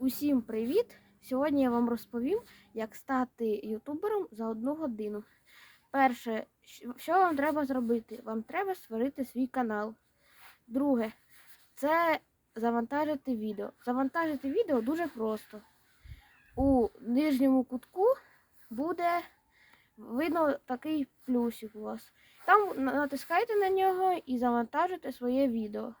Усім привіт! Сьогодні я вам розповім, як стати ютубером за одну годину. Перше, що вам треба зробити? Вам треба створити свій канал. Друге, це завантажити відео. Завантажити відео дуже просто. У нижньому кутку буде видно такий плюсик у вас. Там натискайте на нього і завантажите своє відео.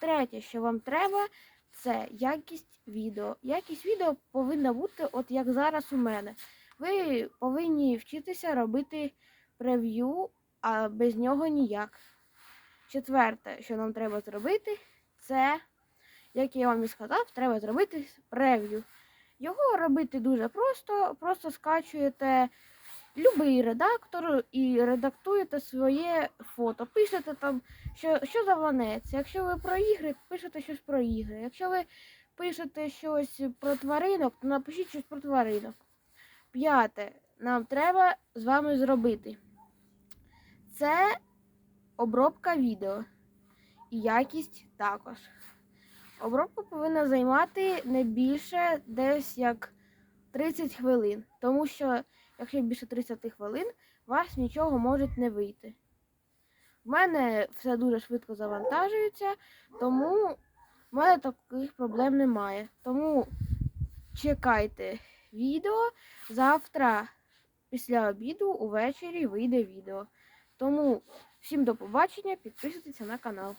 Третє, що вам треба, це якість відео. Якість відео повинна бути, от як зараз у мене. Ви повинні вчитися робити прев'ю, а без нього ніяк. Четверте, що нам треба зробити, це, як я вам і сказав, треба зробити прев'ю. Його робити дуже просто, просто скачуєте будь-який редактор і редактуєте своє фото. Пишете там, що, що заманеться. Якщо ви про ігри, пишете щось про ігри. Якщо ви пишете щось про тваринок, то напишіть щось про тваринок. П'яте, нам треба з вами зробити. Це обробка відео. І якість також. Обробка повинна займати не більше десь як 30 хвилин. Тому що, якщо більше 30 хвилин, вас нічого може не вийти. В мене все дуже швидко завантажується, тому в мене таких проблем немає. Тому чекайте відео. Завтра після обіду увечері вийде відео. Тому всім до побачення, підписуйтесь на канал.